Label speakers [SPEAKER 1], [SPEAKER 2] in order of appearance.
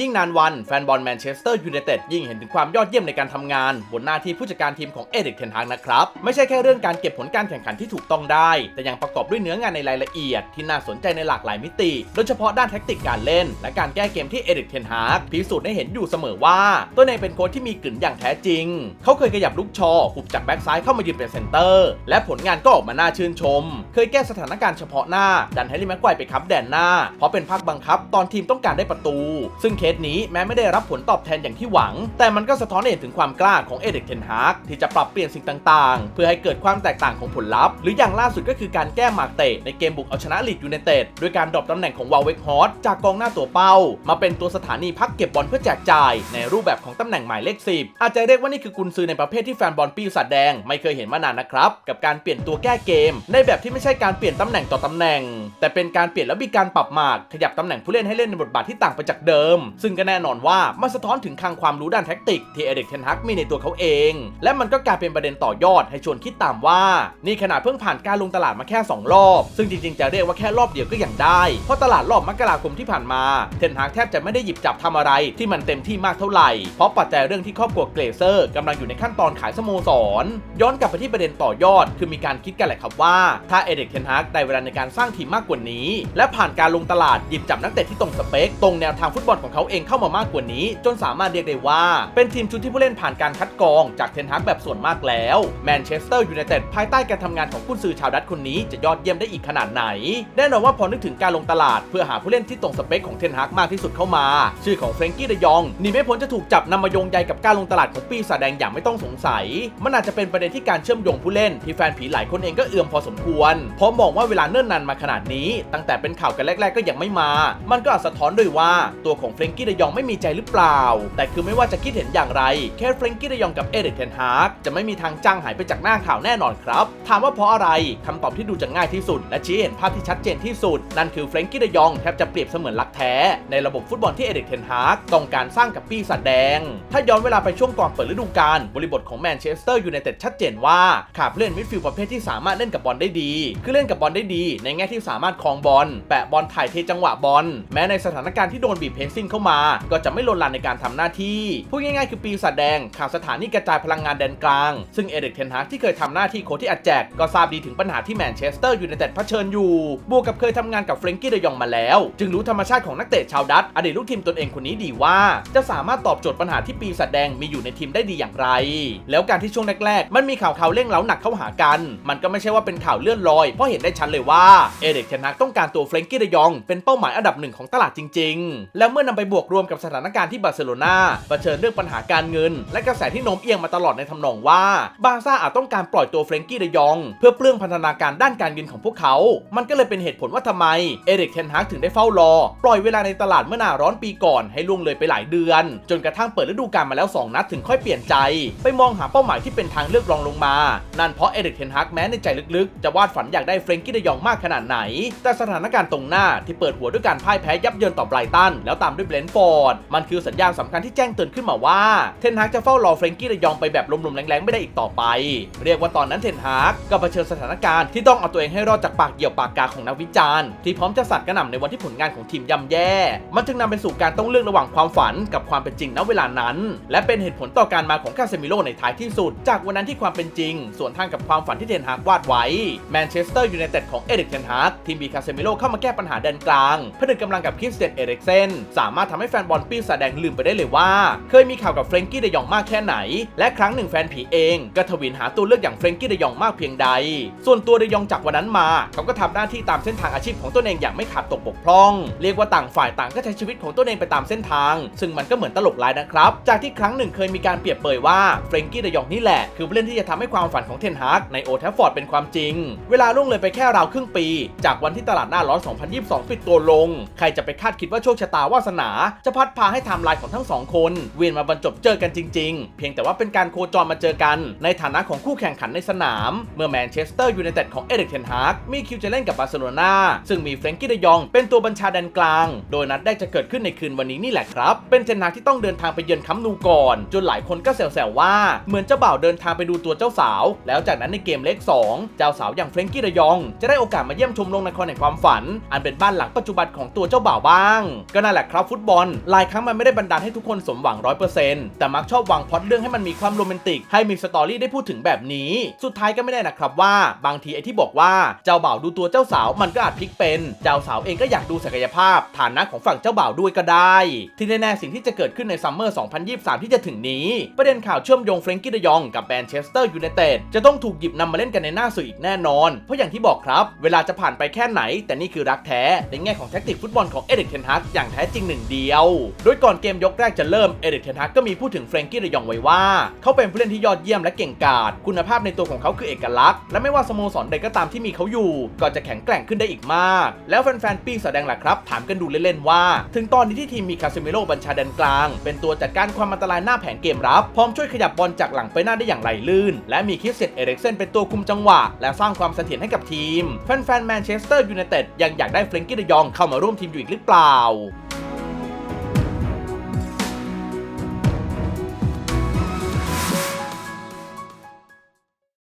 [SPEAKER 1] ยิ่งนานวันแฟนบอลแมนเชสเตอร์ยูไนเต็ดยิ่งเห็นถึงความยอดเยี่ยมในการทำงาน บนหน้าที่ผู้จัดการทีมของเอริกเทนฮากนะครับ ไม่ใช่แค่เรื่องการเก็บผลการแข่งขันที่ถูกต้องได้ แต่ยังประกอบด้วยเนื้องานในรายละเอียด ที่น่าสนใจในหลากหลายมิติ โดยเฉพาะด้านแท็กติกการเล่น และการแก้เกมที่เอริกเทนฮากพิสูจน์ให้เห็นอยู่เสมอว่า ตัวเองเป็นโค้ชที่มีกลิ่นอย่างแท้จริง เขาเคยขยับลูกชอหุบจากแบ็กซ้ายเข้ามายืนเป็นเซนเตอร์ และผลงานก็ออกมาน่าชื่นชม เคยแก้สถานการณ์เฉพาะหน้าดันแฮร์รี่แม็กควยไปคับแดนหน้าเพราะเป็นภาคบังคับ ตอนทีมต้องการได้ประตู ซึ่งเคสนี้แม้ไม่ได้รับผลตอบแทนอย่างที่หวัง แต่มันก็สะท้อนเห็นถึงความกล้าของเอเด็กเทนฮากที่จะปรับเปลี่ยนสิ่งต่างๆ เพื่อให้เกิดความแตกต่างของผลลัพธ์ หรืออย่างล่าสุดก็คือการแก้หมากเตะในเกมบุกเอาชนะลีดยูไนเต็ดด้วยการดรอปตำแหน่งของวาลเวกฮอสจากกองหน้าตัวเป้า มาเป็นตัวสถานีพักเก็บบอลเพื่อแจกจ่าย ในรูปแบบของตำแหน่งหมายเลข 10 อาจจะเรียกว่านี่คือกุนซือในประเภทที่แฟนบอลปีศาจแดงไม่เคยเห็นมานานนะครับกับการเปลี่ยนตัวแก้เกม ในแบบที่ไม่ใช่การเปลี่ยนตำแหน่งต่อตำแหน่ง แต่เป็นการเปลี่ยนแล้วมีการปรับหมากขยับตำแหน่งผู้เล่นให้เล่นในบทบาทที่ต่างไปจากเดิมซึ่งก็แน่นอนว่ามันสะท้อนถึงคลังความรู้ด้านแท็กติกที่เอเด็กเทนฮักมีในตัวเขาเอง และมันก็กลายเป็นประเด็นต่อยอดให้ชวนคิดตามว่า นี่ขนาดเพิ่งผ่านการลงตลาดมาแค่ 2 รอบ ซึ่งจริงๆจะเรียกว่าแค่รอบเดียวก็ยังได้ เพราะตลาดรอบมกราคมที่ผ่านมาเทนฮักแทบจะไม่ได้หยิบจับทำอะไรที่มันเต็มที่มากเท่าไหร่ เพราะปัจจัยเรื่องที่ครอบครัวเกรเซอร์กำลังอยู่ในขั้นตอนขายสโมสร ย้อนกลับไปที่ประเด็นต่อยอด คือมีการคิดกันแหละครับว่าถ้าเอเด็กเทนฮักได้เวลาในการสร้างทีมมากกว่านี้ และผ่านการลงตลาดหยิบจับนักเตะที่ตรงสเปคตรงแนวทางฟุตบอลของเขาเองเข้ามามากกว่านี้ จนสามารถเรียกได้ว่า เป็นทีมชุดที่ผู้เล่นผ่านการคัดกรองจากเทนฮักแบบส่วนมากแล้วแมนเชสเตอร์ยูไนเต็ดภายใต้การทำงานของกุนซือชาวดัตช์คนนี้จะยอดเยี่ยมได้อีกขนาดไหน แน่นอนว่าพอนึกถึงการลงตลาด เพื่อหาผู้เล่นที่ตรงสเปคของเทนฮักมากที่สุดเข้ามา ชื่อของเฟรงกี้เดยองนี่ไม่พ้นจะถูกจับนำมาโยงใยกับการลงตลาดของปีศาจแดงอย่างไม่ต้องสงสัย มันอาจจะเป็นประเด็นที่การเชื่อมโยงผู้เล่นที่แฟนผีหลายคนเองก็เอื่อมพอสมควรเพราะมองว่าเวลาเนิ่นนานมาขนาดนี้ ตั้งแต่เป็นข่าวกันแรก ๆ ก็ยังไม่มา มันก็อาจสะท้อนด้วยว่าตัวของเฟรงกี้เดยองไม่มีใจหรือเปล่า แต่คือไม่ว่าจะคิดเห็นอย่างไร แค่เฟรงกี้เดยองกับเอเดกเทนฮาร์กจะไม่มีทางจ้างหายไปจากหน้าข่าวแน่นอนครับ ถามว่าเพราะอะไรคำตอบที่ดูจะง่ายที่สุด และชี้เห็นภาพที่ชัดเจนที่สุด นั่นคือเฟรงกี้เดยองแทบจะเปรียบเสมือนรักแท้ ในระบบฟุตบอลที่เอเดกเทนฮาร์กต้องการสร้างกับปีศาจแดง ถ้าย้อนเวลาไปช่วงก่อนเปิดฤดูกาลบริบทของแมนเชสเตอร์ยูไนเต็ดชัดเจนว่าขาดเล่นมิดฟิลด์ประเภทที่สามารถเล่นกับบอลได้ดี คือเล่นกับบอลได้ดี ในแง่ที่สามารถครองบอลแปะบอลถ่ายเทจังหวะบอลแม้ในสถานการณ์ที่โดนบีบเพนซิ่งเข้ามา ก็จะไม่ลนลานในการทำหน้าที่ พูดง่ายๆ คือปีศาจแดงขาดสถานีกระจายพลังงานแดนกลาง ซึ่งเอเดกเทนฮากที่เคยทำหน้าที่โค้ชที่อาแจกก็ทราบดีถึงปัญหาที่แมนเชสเตอร์ยูไนเต็ดเผชิญอยู่ บวกกับเคยทำงานกับเฟรงกี้เดยองมาแล้ว จึงรู้ธรรมชาติของนักเตะชาวดัตช์อดีตลูกทีมตนเองคนนี้ดีว่า จะสามารถตอบโจทย์ปัญหาที่ปีศาจแดงมีอยู่ในทีมได้ดีอย่างไร แล้วการที่ช่วงแรกๆ มันมีข่าวข่าวเร่งเร้าหนักเข้าหากัน มันก็ไม่ใช่ว่าเป็นข่าวเลื่อนลอย เพราะเห็นได้ชัดเลยว่าเอเดกเทนฮากต้องการตัวเฟรงกี้เดยองเป็นเป้าหมายอันดับหนึ่งของตลาดจริง ๆ แล้วเมื่อนำไปบวกรวมกับสถานการณ์ที่บาร์เซโลนาเผชิญเรื่องปัญหาการเงิน และกระแสที่โน้มเอียงมาตลอดในทำนองว่า บาร์ซ่าอาจต้องการปล่อยตัวเฟรงกี้เดยอง เพื่อเปลื้องพันธนาการด้านการเงินของพวกเขา มันก็เลยเป็นเหตุผลว่าทำไม เอริกเทนฮากถึงได้เฝ้ารอ ปล่อยเวลาในตลาดเมื่อหน้าร้อนปีก่อนให้ล่วงเลยไปหลายเดือน จนกระทั่งเปิดฤดูกาลมาแล้ว 2 นัดถึงค่อยเปลี่ยนใจ ไปมองหาเป้าหมายที่เป็นทางเลือกรองลงมา นั่นเพราะเอริกเทนฮากแม้ในใจลึกๆ จะวาดฝันอยากได้เฟรงกี้เดยองมากขนาดไหน แต่สถานการณ์ตรงหน้าที่เปิดหัวด้วยการพ่ายแพ้ยับเยินต่อไบรตันแล้วตามด้วยเบรนฟอร์ด มันคือสัญญาณสำคัญที่แจ้งเตือนขึ้นมาว่า เทนฮากจะเฝ้ารอเฟรงกี้เดยองไปแบบลมๆแรงๆ ไม่ได้อีกต่อไป เรียกว่าตอนนั้นเทนฮากก็เผชิญสถานการณ์ที่ต้องเอาตัวเองให้รอดจากปากเหยี่ยวปากกาของนักวิจารณ์ที่พร้อมจะสัตว์กระหน่ำในวันที่ผลงานของทีมย่ำแย่ มันจึงนำไปสู่การต้องเลือกระหว่างความฝันกับความเป็นจริงณเวลานั้น และเป็นเหตุผลต่อการมาของคาเซมิโลในท้ายที่สุด จากวันนั้นที่ความเป็นจริง ส่วนทางกับความฝันที่เทนฮากวาดไว้แมนเชสเตอร์ยูไนเต็ดของเอริกเทนฮากทีมมีคาเซมิโลเข้ามาแก้ปัญหาแดนกลางผนึกกำลังกับคริสเตียนเอริกเซนสามารถทำให้แฟนบอลปีศาจแดงลืมไปได้เลยว่า เคยมีข่าวกับเฟรงกี้เดยองมากแค่ไหน และครั้งหนึ่งแฟนผีเองก็ทวินหาตัวเลือกอย่างเฟรงกี้เดยองมากเพียงใด ส่วนตัวเดยองจากวันนั้นมา เขาก็ทำหน้าที่ตามเส้นทางอาชีพของตัวเองอย่างไม่ขาดตกบกพร่อง เรียกว่าต่างฝ่ายต่างก็ใช้ชีวิตของตัวเองไปตามเส้นทาง ซึ่งมันก็เหมือนตลกร้ายนะครับ จากที่ครั้งหนึ่งเคยมีการเปรียบเปยว่าเฟรงกี้เดยองนี่แหละ คือผู้เล่นที่จะทำให้ความฝันของเทนฮากในโอทฟฟอร์ดเป็นความจริง เวลาล่วงเลยไปแค่ราวครึ่งปี จากวันที่ตลาดหน้าร้อน 2022 ปิดตัวลง ใครจะไปคาดคิดว่าโชคชะตาวาสนาจะพัดพาให้ไทม์ไลน์ของทั้งสองคน เวียนมาบรรจบเจอกันจริง ๆ เพียงแต่ว่าเป็นการโคจรมาเจอกัน ในฐานะของคู่แข่งขันในสนาม เมื่อแมนเชสเตอร์ยูไนเต็ดของเอริกเทนฮากมีคิวจะเล่นกับบาร์เซโลนาซึ่งมีเฟรงกี้เดยองเป็นตัวบัญชาแดนกลาง โดยนัดได้จะเกิดขึ้นในคืนวันนี้นี่แหละครับ เป็นเทนฮากที่ต้องเดินทางไปเยือนคัมนูก่อน จนหลายคนก็แซวๆว่า เหมือนเจ้าบ่าวเดินทางไปดูตัวเจ้าสาว แล้วจากนั้นในเกมเล็ก 2 เจ้าสาวอย่างเฟรงกี้เดยอง จะได้โอกาสมาเยี่ยมชมโรงนครแห่งความฝัน อันเป็นบ้านหลังปัจจุบันของตัวเจ้าบ่าวบ้าง ก็นั่นแหละครับฟุตบอลหลายครั้งมันไม่ได้บันดาลให้ทุกคนสมหวัง100%แต่มักชอบวางพล็อตเรื่องให้มันมีความโรแมนติก ให้มีสตอรี่ได้พูดถึงแบบนี้ สุดท้ายก็ไม่ได้นะครับว่า บางทีไอ้ที่บอกว่าเจ้าบ่าวดูตัวเจ้าสาวมันก็อาจพลิกเป็น เจ้าสาวเองก็อยากดูศักยภาพ ฐานะของฝั่งเจ้าบ่าวด้วยก็ได้ ที่แน่ๆสิ่งที่จะเกิดขึ้นในซัมเมอร์ 2023 ที่จะถึงนี้ ประเด็นข่าวเชื่อมโยงเฟรงกี้ดยองกับแมนเชสเตอร์ยูไนเต็ดจะต้องถูกหยิบนำมาเล่นกันในหน้าสื่ออีกแน่นอน เพราะอย่างที่บอกครับ เวลาจะผ่านไปแค่ไหน แต่นี่คือรักแท้ในแง่ของแท็กติกฟุตบอลของเอริกเทนฮักอย่างแท้จริงหนึ่งเดียวโดยก่อนเกมยกแรกจะเริ่มเอริกเทนฮักก็มีพูดถึงเฟรงกี้ดยองไว้ว่า เขาเป็นผู้เล่นที่ยอดเยี่ยมและเก่งกาจคุณภาพในตัวของเขาคือเอกลักษณ์ และไม่ว่าสโมสรใดก็ตามที่มีเขาอยู่ ก็จะแข็งแกร่งขึ้นได้อีกมาก แล้วแฟนๆปีแสดงล่ะครับ ถามกันดูเล่นๆว่า ถึงตอนนี้ที่ทีมมีคาซิเมโร่บัญชาแดนกลาง เป็นตัวจัดการความอันตรายหน้าแผงเกมรับ พร้อมช่วยขยับบอลจากหลังไปหน้าได้อย่างไหลลื่น และมีคิสเซตเอริกเซนเป็นตัวคุมจังหวะ และสร้างความเสถียรให้กับทีมแฟนๆแมนเชสเตอร์ยูไนเต็ดยังอยากได้เฟรงกี้ดยองเข้ามาร่วมทีมอยู่อีกหรือเปล่า